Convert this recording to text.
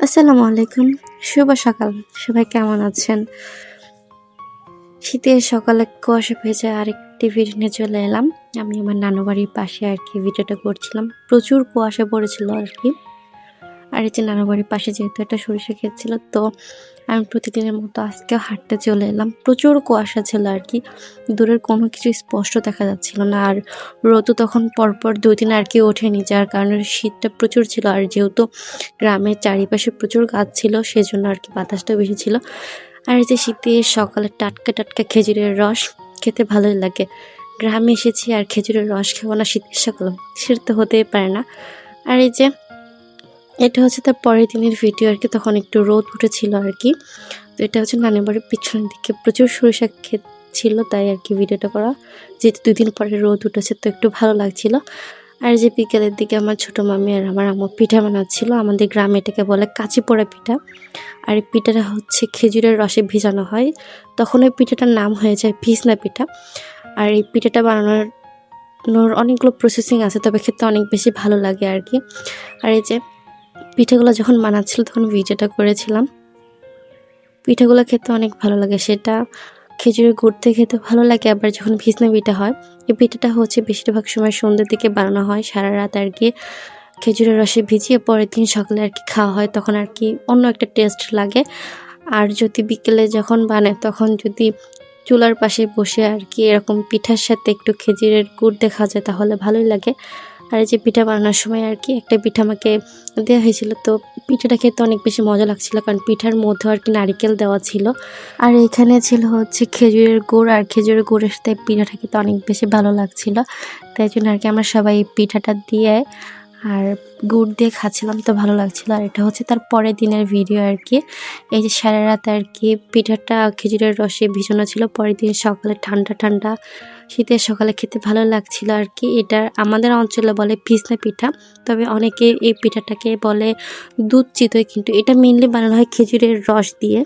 আসসালামু আলাইকুম। শুভ সকাল। সবাই কেমন আছেন? শীতের সকালে কুয়াশা ভেজে আরেকটি ভিডিও নিয়ে চলে এলাম। আমি আমার নানু বাড়ির পাশে আর কি ভিডিওটা করছিলাম। প্রচুর কুয়াশা পড়েছিল আর কি। আর এই যে নানু বাড়ির পাশে যেহেতু একটা সরিষা ক্ষেত ছিল, তো আমি প্রতিদিনের মতো আজকেও হাঁটতে চলে এলাম। প্রচুর কুয়াশা ছিল আর কি। দূরের কোনো কিছু স্পষ্ট দেখা যাচ্ছিল না। আর রোদও তখন পরপর দুই দিন আর কি ওঠেনি, যার কারণে শীতটা প্রচুর ছিল। আর যেহেতু গ্রামের চারিপাশে প্রচুর গাছ ছিল, সেজন্য আর কি বাতাসটা বেশি ছিল। আর এই যে শীতে সকালে টাটকা টাটকা খেজুরের রস, খেতে ভালোই লাগে। গ্রামে এসেছি আর খেজুরের রস খাব না শীতের সকালে, সেটা তো হতেই পারে না। আর এই যে এটা হচ্ছে তার পরের দিনের ভিডিও আর কি, তখন একটু রোদ উঠেছিল আর কি। তো এটা হচ্ছে নানি বাড়ির পিছনের দিকে প্রচুর সরিষা ক্ষেত ছিল, তাই আর কি ভিডিওটা করা। যেহেতু দুই দিন পরে রোদ উঠেছে, তো একটু ভালো লাগছিল। আর যে বিকেলের দিকে আমার ছোট মামি আর আমার আম্মু পিঠা বানাচ্ছিল, আমাদের গ্রামে এটাকে বলে কাঁচি পোড়া পিঠা। আর এই পিঠাটা হচ্ছে খেজুরের রসে ভিজানো হয়। তখন ওই পিঠাটার নাম হয়ে যায় ভিজনা পিঠা। আর এই পিঠাটা বানানোর অনেকগুলো প্রসেসিং আছে, তবে খেতে অনেক বেশি ভালো লাগে আর কি। আর এই যে পিঠাগুলো যখন বানাচ্ছিল তখন ভিডিওটা করেছিলাম। পিঠেগুলো খেতে অনেক ভালো লাগে। সেটা খেজুরের গুড় দিয়ে খেতে ভালো লাগে, আবার যখন ভিজনা পিঠা হয়, এই পিঠাটা হচ্ছে বেশিরভাগ সময় সন্ধ্যের দিকে বানানো হয়। সারা রাত আর কি খেজুরের রসে ভিজিয়ে পরের দিন সকালে আর কি খাওয়া হয়, তখন আর কি অন্য একটা টেস্ট লাগে। আর যদি বিকেলে যখন বানায়, তখন যদি চুলার পাশে বসে আর কি এরকম পিঠার সাথে একটু খেজুরের গুড় দেখা যায়, তাহলে ভালোই লাগে। আর এই যে পিঠা বানানোর সময় আর কি, একটা পিঠা আমাকে দেওয়া হয়েছিল। তো পিঠাটা খেতে অনেক বেশি মজা লাগছিল, কারণ পিঠার মধ্যে আর কি নারিকেল দেওয়া ছিল। আর এখানে ছিল হচ্ছে খেজুরের গুড়, আর খেজুরের গুড়ের সাথে পিঠাটা খেতে অনেক বেশি ভালো লাগছিল। তাই জন্য আর কি আমরা সবাই পিঠাটা দিয়ে আর গুড় দিয়ে খাচ্ছিলাম তো ভালো লাগছিল। আর এটা হচ্ছে তার পরের দিনের ভিডিও আর কি। এই যে সারা রাত আর কি পিঠাটা, খেজুরের রসে ভিজানো ছিল। পরের দিন সকালে ঠান্ডা ঠান্ডা শীতের সকালে খেতে ভালো লাগছিল আর কি। এটা আমাদের অঞ্চলে বলে ভিজনা পিঠা। তবে অনেকে এই পিঠাটাকে বলে দুধ চিতই, কিন্তু এটা মেনলি বানানো হয় খেজুরের রস দিয়ে।